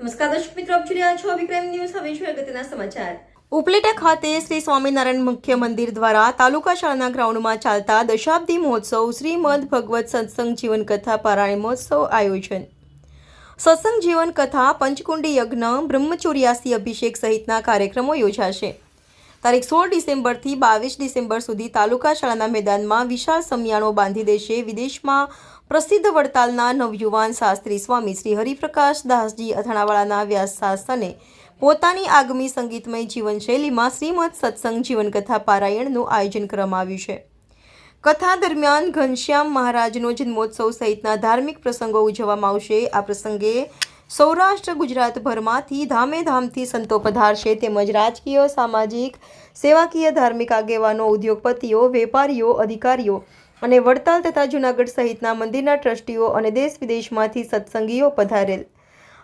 નમસ્કાર દર્શક મિત્રો, આપ જોઈ રહ્યા છો વિક્રમ ન્યૂઝ. હવે જોઈએ અગત્યના સમાચાર. ઉપલેટા ખાતે શ્રી સ્વામિનારાયણ મુખ્ય મંદિર દ્વારા તાલુકા શાળાના ગ્રાઉન્ડમાં ચાલતા દશાબ્દી મહોત્સવ શ્રીમદ ભગવત સત્સંગ જીવન કથા પારાયણ મહોત્સવ આયોજન. સત્સંગ જીવન કથા, પંચકુંડી યજ્ઞ, બ્રહ્મચોર્યાસી અભિષેક સહિતના કાર્યક્રમો યોજાશે. તારીખ સોળ ડિસેમ્બરથી બાવીસ ડિસેમ્બર સુધી તાલુકા શાળાના મેદાનમાં વિશાળ સમિયાણો બાંધી દેશે વિદેશમાં પ્રસિદ્ધ વડતાલના નવયુવાન શાસ્ત્રી સ્વામી શ્રી હરિપ્રકાશ દાસજી અથાણાવાળાના વ્યાસ શાસને પોતાની આગમી સંગીતમય જીવનશૈલીમાં શ્રીમદ સત્સંગ જીવનકથા પારાયણનું આયોજન કરવામાં આવ્યું છે. કથા દરમિયાન ઘનશ્યામ મહારાજનો જન્મોત્સવ સહિતના ધાર્મિક પ્રસંગો ઉજવવામાં આવશે. આ પ્રસંગે સૌરાષ્ટ્ર ગુજરાતભરમાંથી ધામેધામથી સંતો પધારશે તેમજ રાજકીય, સામાજિક, સેવાકીય, ધાર્મિક આગેવાનો, ઉદ્યોગપતિઓ, વેપારીઓ, અધિકારીઓ અને વડતાલ તથા જૂનાગઢ સહિતના મંદિરના ટ્રસ્ટીઓ અને દેશ વિદેશમાંથી સત્સંગીઓ પધારેલ.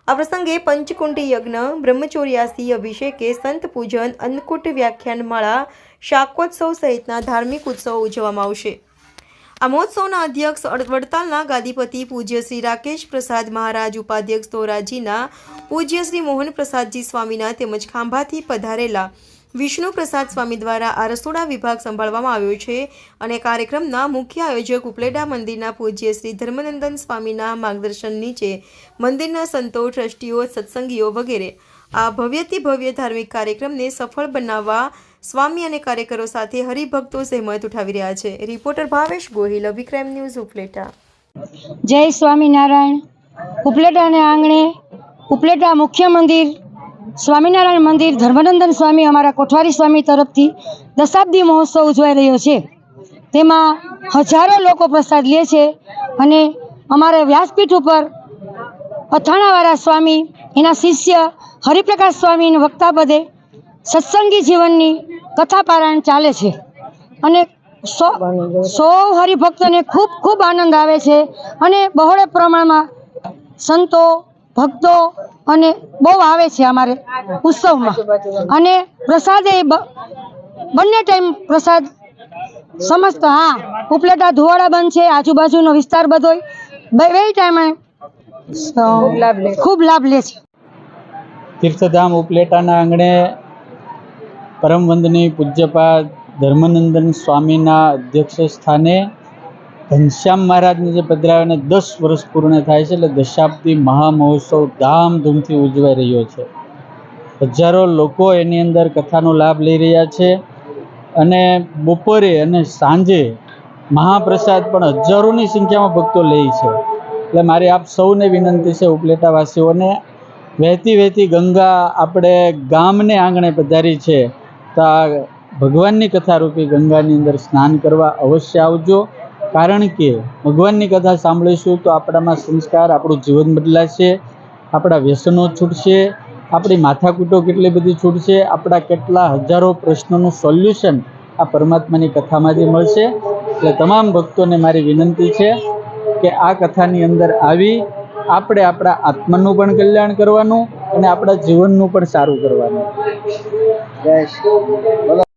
આ પ્રસંગે પંચકુંડી યજ્ઞ, બ્રહ્મચોર્યાસી અભિષેકે સંત પૂજન, અન્નકૂટ વ્યાખ્યાનમાળા, શાકોત્સવ સહિતના ધાર્મિક ઉત્સવો ઉજવવામાં આવશે. આ મહોત્સવના અધ્યક્ષ વડતાલના ગાદીપતિ પૂજ્ય શ્રી રાકેશ પ્રસાદ મહારાજ, ઉપાધ્યક્ષ ધોરાજીના પૂજ્ય શ્રી મોહન પ્રસાદજી સ્વામીના તેમજ ખાંભાથી પધારેલા વિષ્ણુ પ્રસાદ સ્વામી દ્વારા આ રસોડા વિભાગ સંભાળવામાં આવ્યો છે અને કાર્યક્રમના મુખ્ય આયોજક ઉપલેડા મંદિરના પૂજ્ય શ્રી ધર્મનંદન સ્વામીના માર્ગદર્શન નીચે મંદિરના સંતો, ટ્રસ્ટીઓ, સત્સંગીઓ વગેરે આ ભવ્યથી ભવ્ય ધાર્મિક કાર્યક્રમને સફળ બનાવવા સ્વામી અને કાર્યકરો સાથે હરિભક્તો સહેમત ઉઠાવી રહ્યા છે. રિપોર્ટર ભાવેશ ગોહિલ અભિક્રાઇમ ન્યૂઝ, ઉપલેટા. જય સ્વામિનારાયણ. ઉપલેટાને આંગણે ઉપલેટા મુખ્ય મંદિર, સ્વામિનારાયણ મંદિર, ધર્મનંદન સ્વામી, અમારા કોઠવારી સ્વામી તરફથી દશાબ્દી મહોત્સવ ઉજવાઈ રહ્યો છે. તેમાં હજારો લોકો પ્રસાદ લે છે અને અમારે વ્યાસપીઠ ઉપર અથાણાવાળા સ્વામી, એના શિષ્ય હરિપ્રકાશ સ્વામીના વક્તાપદે સત્સંગી જીવનની કથા પારાયણ ચાલે છે. અને સો, સૌ હરિભક્તોને ખૂબ ખૂબ આનંદ આવે છે અને બહોળે પ્રમાણમાં સંતો, ભક્તો અને બહુ આવે છે અમારે ઉત્સવમાં. અને પ્રસાદ એ બંને ટાઈમ પ્રસાદ સમસ્ત, હા, ઉપલેટા ધુવાડા બંધ છે, આજુબાજુનો વિસ્તાર બધોય. બે બે ટાઈમે ખૂબ લાભ લે છે. તીર્થધામ ઉપલેટાના આંગણે પરમ પૂજ્યપા પૂજ્યપાદ ધર્મનંદન સ્વામીના અધ્યક્ષ સ્થાને ઘનશ્યામ મહારાજને જે પધરાવીને દસ વર્ષ પૂર્ણ થાય છે એટલે દશાબ્દી મહામહોત્સવ ધામધૂમથી ઉજવાઈ રહ્યો છે. હજારો લોકો એની અંદર કથાનો લાભ લઈ રહ્યા છે અને બપોરે અને સાંજે મહાપ્રસાદ પણ હજારોની સંખ્યામાં ભક્તો લે છે. એટલે મારી આપ સૌને વિનંતી છે ઉપલેટાવાસીઓને વહેતી વહેતી ગંગા આપણે ગામને આંગણે પધારી છે. તો આ ભગવાનની કથારૂપી ગંગાની અંદર સ્નાન કરવા અવશ્ય આવજો. કારણ કે ભગવાનની કથા સાંભળીશું તો આપણામાં સંસ્કાર, આપણું જીવન બદલાશે, આપણા વ્યસનો છૂટશે, આપણી માથાકૂટો કેટલી બધી છૂટશે, આપણા કેટલા હજારો પ્રશ્નોનું સોલ્યુશન આ પરમાત્માની કથામાંથી મળશે. એટલે તમામ ભક્તોને મારી વિનંતી છે કે આ કથાની અંદર આવી આપણે આપણા આત્માનું પણ કલ્યાણ કરવાનું અને આપણા જીવનનું પણ સારું કરવાનું.